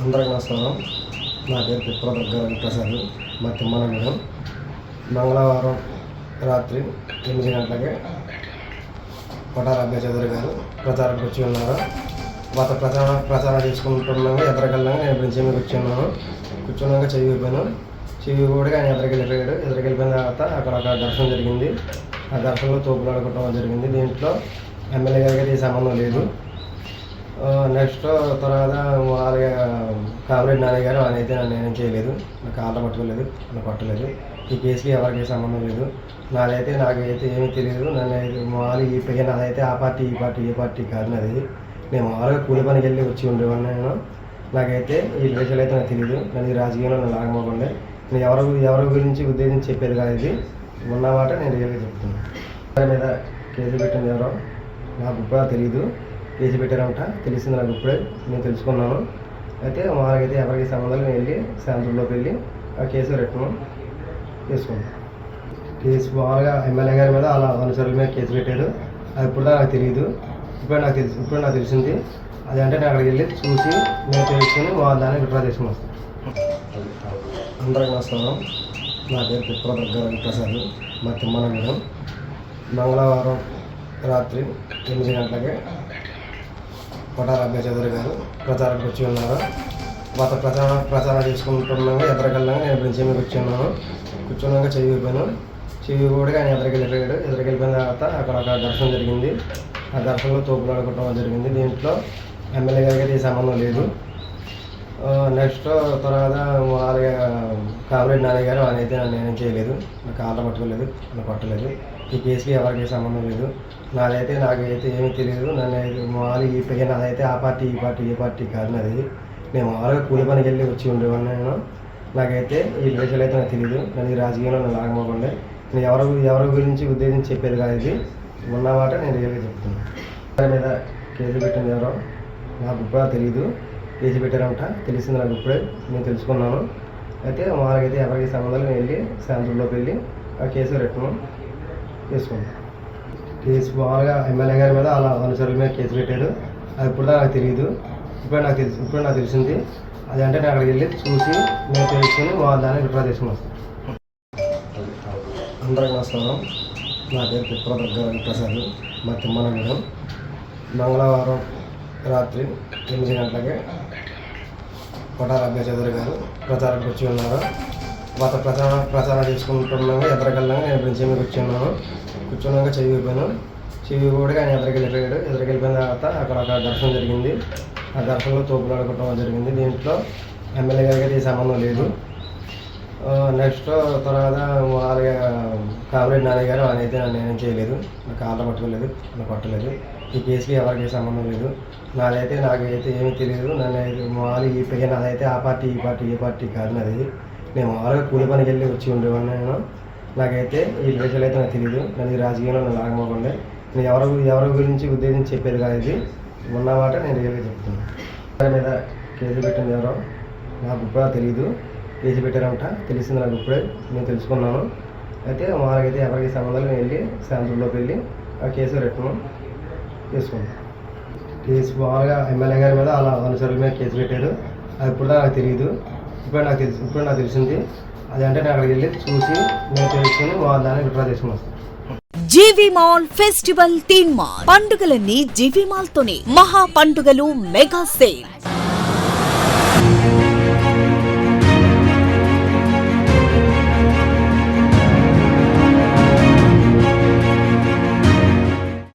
అందరికి నమస్కారం. నా పేరు పిప్పల దగ్గర ప్రసాద్ మా తిమ్మనగూడెం మంగళవారం రాత్రి ఎనిమిది గంటలకి కొటార అభ్య చౌదరి గారు ప్రచారానికి వచ్చి ఉన్నారు. వాత ప్రచార ప్రచారం చేసుకుంటున్నాగా ఎదరకెళ్ళాక నేను ప్రిన్సి మీద కూర్చున్నాను కూర్చున్నాక చెవి అయిపోయాను చెవి కూడా ఆయన ఎదరకెళ్ళిపోయాడు ఎదరికెళ్ళిపోయిన తర్వాత అక్కడ ఒక దర్శనం జరిగింది. ఆ దర్శనంలో తోపులు ఆడుకోవడం జరిగింది. దీంట్లో ఎమ్మెల్యే గారికి అయితే సంబంధం లేదు. నెక్స్ట్ తర్వాత వాళ్ళ కామరెడ్డి నాని గారు ఆయన అయితే నన్ను ఏం చేయలేదు. నాకు కాళ్ళ పట్టుకోలేదు నన్ను పట్టలేదు. ఈ కేసుకి ఎవరికి సంబంధం లేదు. నాదైతే నాకైతే ఏమీ తెలియదు. నన్ను అయితే మామూలు ఈ పై నాదైతే ఆ పార్టీ ఈ పార్టీ ఏ పార్టీ కాదు నాది. నేను మామూలుగా కూలి పనికి వెళ్ళి వచ్చి ఉండేవాడిని నేను. నాకైతే ఈ విషయాలు అయితే నాకు తెలియదు నన్ను ఈ రాజకీయంలో నన్ను లాగమోకుండా నేను ఎవరి ఎవరి గురించి ఉద్దేశించి చెప్పేది కాదు ఇది. ఉన్నమాట నేను రియల్గా చెప్తున్నాను. దాని మీద కేసు పెట్టింది ఎవరో నాకు ఇప్పుడు తెలియదు వేసి పెట్టారంట. తెలిసింది నాకు ఇప్పుడే. నేను తెలుసుకున్నాను. అయితే మాకైతే ఎవరికి సంబంధాలు నేను వెళ్ళి శాంతుల్లోకి వెళ్ళి ఆ కేసు రిటర్న్ చేసుకున్నాను కేసు మామూలుగా ఎమ్మెల్యే గారి మీద అలా అనుసరుల మీద కేసు పెట్టారు. అది ఇప్పుడు నాకు తెలియదు. ఇప్పుడు నాకు తెలిసి. ఇప్పుడు నాకు తెలిసింది. అది అంటే నేను అక్కడికి వెళ్ళి చూసి నేను తెలుసుకుని మా దాన్ని విడ్రా చేసుకుని వస్తాను అందరికీ నమస్కారం. నా పేరు పిప్పల దగ్గర ప్రసాద్ మా తిమ్మనగరం మంగళవారం రాత్రి ఎనిమిది గంటలకి కొటార అబ్బాయి చౌదరి గారు ప్రచారానికి వచ్చి ఉన్నారు గత ప్రచారం ప్రచారం చేసుకుంటున్నాము ఎదరకెళ్ళాము నేను బ్రిడ్జి మీద కూర్చున్నాను కూర్చున్నాక చెవి అయిపోయాను చెవి కూడా ఆయన ఎదరికెళ్ళిపోయాడు ఎదరికెళ్ళిపోయిన తర్వాత అక్కడ ఒక దర్శనం జరిగింది. ఆ దర్శనంలో తోపులు ఆడుకోవడం జరిగింది. దీంట్లో ఎమ్మెల్యే గారికి అయితే సంబంధం లేదు. నెక్స్ట్ తర్వాత మామూలుగా కామరెడ్డి నాని గారు ఆయన అయితే నన్ను చేయలేదు. నాకు కాళ్ళ పట్టుకోలేదు నన్ను పట్టలేదు ఈ కేసుకి ఎవరికి సంబంధం లేదు. నాదైతే నాకైతే ఏమీ తెలియదు. నన్ను అయితే మామూలు ఈ పైగా నాదైతే ఆ పార్టీ ఈ పార్టీ ఏ పార్టీ కాదు నాది. నేను మామూలుగా కూలి పనికి వెళ్ళి వచ్చి ఉండేవాడిని నేను. నాకైతే ఈ విషయాలు అయితే నాకు తెలియదు నన్ను ఈ రాజకీయంలో నన్ను లాగమకుండా నేను ఎవరి ఎవరి గురించి ఉద్దేశించి చెప్పేది కాదు ఇది. ఉన్నమాట నేను రియల్గా చెప్తున్నాను. దాని మీద కేసు పెట్టింది ఎవరో నాకు ఇప్పుడు తెలియదు కేసు పెట్టారంట. తెలిసింది నాకు ఇప్పుడే. నేను తెలుసుకున్నాను. అయితే మాకైతే ఎవరికి సంబంధం నేను వెళ్ళి శాంతుల్లోకి వెళ్ళి ఆ కేసు రిటర్న్ తీసుకున్నాను కేసు మామూలుగా ఎమ్మెల్యే గారి మీద అలా అనుసరుల మీద కేసు పెట్టారు. అది ఇప్పుడు నాకు తెలియదు ఇప్పుడు నాకు తెలిసి ఇప్పుడు నాకు తెలిసింది. అది అంటే నేను అక్కడికి వెళ్ళి చూసి నేను తెలుసుకుని మా దాన్ని విడ్రా చేసుకుని అందరికీ నమస్కారం. నా పేరు పిప్పల దగ్గర ప్రసాద్ మా తిమ్మనగూడెం. మంగళవారం రాత్రి ఎనిమిది గంటలకి కొటార అభ్య చౌదరి గారు ప్రచారానికి వచ్చి ఉన్నారు. గత ప్రచార ప్రచారం చేసుకుంటున్నాము ఎదరగల్లాగా నేను బ్రిడ్జి మీద కూర్చున్నాను కూర్చున్నాక చెవి అయిపోయాను చెవి కూడా ఆయన ఎదరకెళ్ళిపోయాడు ఎదరకెళ్ళిపోయిన తర్వాత అక్కడ ఒక దర్శనం జరిగింది. ఆ దర్శనంలో తోపులు ఆడుకోవడం జరిగింది. దీంట్లో ఎమ్మెల్యే గారికి అయితే సంబంధం లేదు. నెక్స్ట్ తర్వాత మామూలుగా కామరెడ్డి నాని గారు ఆయన అయితే నన్ను ఏం చేయలేదు. నాకు కాళ్ళ పట్టుకోలేదు నన్ను కొట్టలేదు. ఈ కేసుకి ఎవరికి సంబంధం లేదు. నాదైతే నాకైతే ఏమీ తెలియదు. నన్ను అయితే ఈ పైగా నాదైతే ఆ పార్టీ ఈ పార్టీ ఏ పార్టీ కాదు నాది. నేను మామూలుగా కూలి పనికి వెళ్ళి వచ్చి ఉండేవాడిని నేను. నాకైతే ఈ విషయాలు అయితే నాకు తెలియదు నాకు రాజకీయంలో నన్ను లాగమవ్వండి నేను ఎవరి ఎవరి గురించి ఉద్దేశించి చెప్పేది కాదు ఇది. ఉన్నమాట నేను రియల్గా చెప్తున్నాను. దాని మీద కేసు పెట్టింది ఎవరో నాకు ఇప్పుడు తెలియదు కేసు పెట్టారంట. తెలిసింది నాకు ఇప్పుడే. నేను తెలుసుకున్నాను. అయితే మాకైతే ఎవరికి సంబంధాలు నేను వెళ్ళి శాంతుల్లోకి వెళ్ళి ఆ కేసు రిటర్న్ తీసుకున్నాను కేసు మామూలుగా ఎమ్మెల్యే గారి మీద అలా అనుసరుల మీద కేసు పెట్టారు. అది ఇప్పుడు నాకు తెలియదు ఇప్పుడు నాకు తెలిసి ఇప్పుడు నాకు తెలిసింది అది అంటే నేను అక్కడికి వెళ్ళి చూసి నేను తెలుసుకుని మా దాన్ని విడ్రా చేసుకున్నాను GV mall festival theme mall. పండుగలన్నీ జీవి మాల్ తోనే మహా పండుగలు మెగా సేల్.